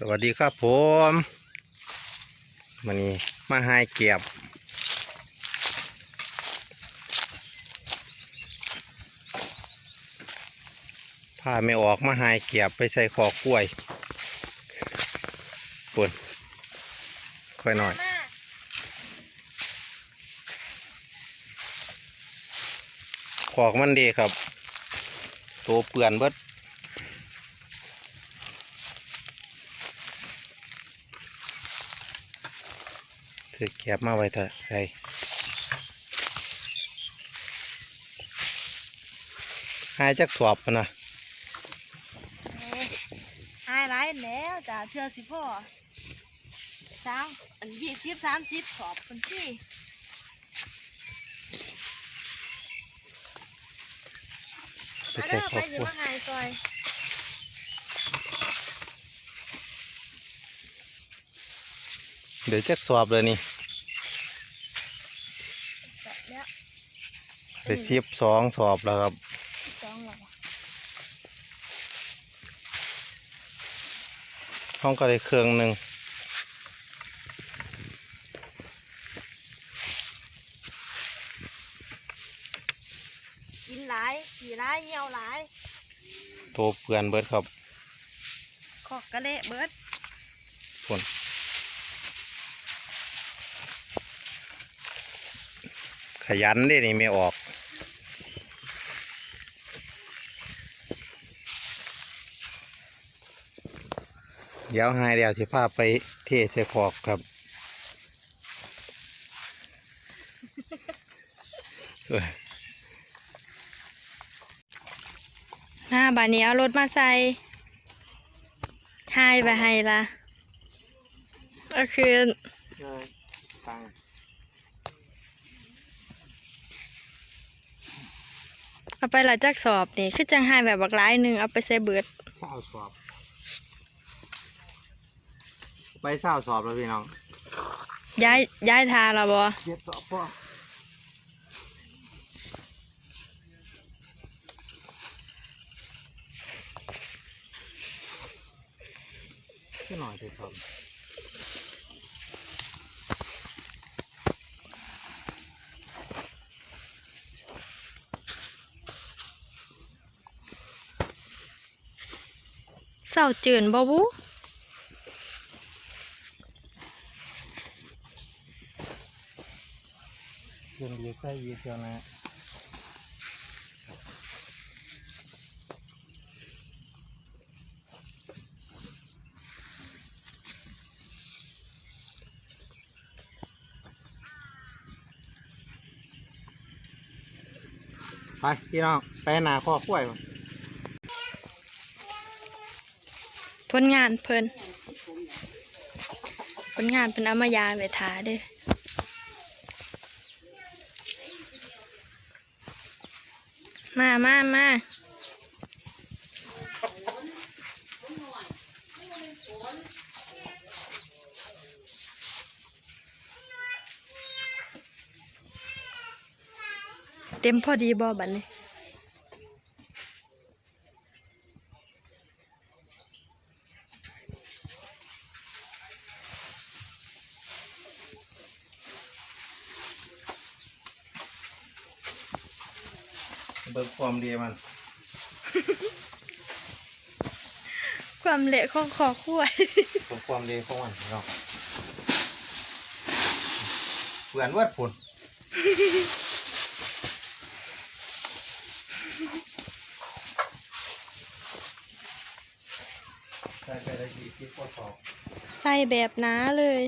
สวัสดีครับผมมันนี้มาหายเก็บพาไม่ออกมาหายเก็บไปใส่ขอกล้วยปุ่นค่อยหน่อยขอกมันดีครับ ตัวเปื่อนเบิด ถือแก็บมาไว้เถอะใครหายจักสอบปะนะหายร้ายแล้วจ้ะเชื่อสิพ่อสามอันยี่สิบสามสิบสอบคนที่ไปมาใส่เด้อขไปอบสิกล้วยมาหายซอยเดี๋ยวจักสอบเลยนี่ แบบเนี้ยไปสิบสองสอบแล้วครับสองหรอวะห้องก็ได้เครื่องหนึ่งกินหลายขี่หลายเหี่ยวหลายตัวเปื่อนเบิดครับขอกกระเละเบิดพุ่น ขยันได้นี่ไม่ออก เดี๋ยวหายเดี๋ยวสิพาไปเทใส่ขอกครับเอ้ยมาบานนี้เอารถมาใส่หายไปให้ละก็คือ ตัง เอาไปละจักสอบนี่คือจังหายแบบบักร้ายหนึ่งเอาไปใส่เบิดเศร้าสอบ ไปเศร้าสอบแล้วพี่น้องย้ายย้ายทาละบอเจ็ดสอบพ่อขึ้นหน่อยเถอะครับ ศร้าจืนบ่บุเรื่องดีใส่ยีเทียวนะไปพี่น้องไปหนาข้อกล้วยก่อน ผ ลงานเพิ่นผลงานเพิ่นเอามายาไว้ทาเด้อมามามาเต็มพอดีบ่บันี้เบิกความดีมัน ความเละของคอคุ้ยเบิกความดีของมันพี่น้องเปื่อนเวิดผุนใส่ไปได้กี่ที่ข้อสอบใส่แบบหน้าเลย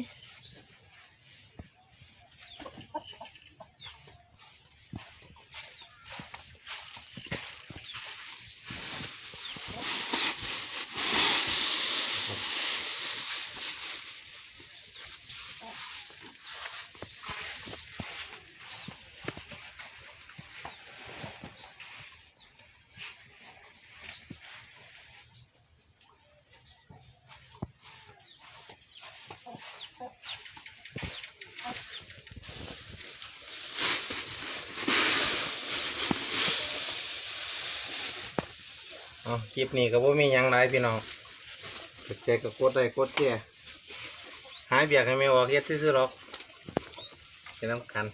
เอาคลิปนี้ก็บ่มีหยังไรพี่น้องสนใจก็กดได้กดแก่หายเบียกให้ไม่ออกเฮ็ดซื่อๆหรอกเป็นน้ำกัน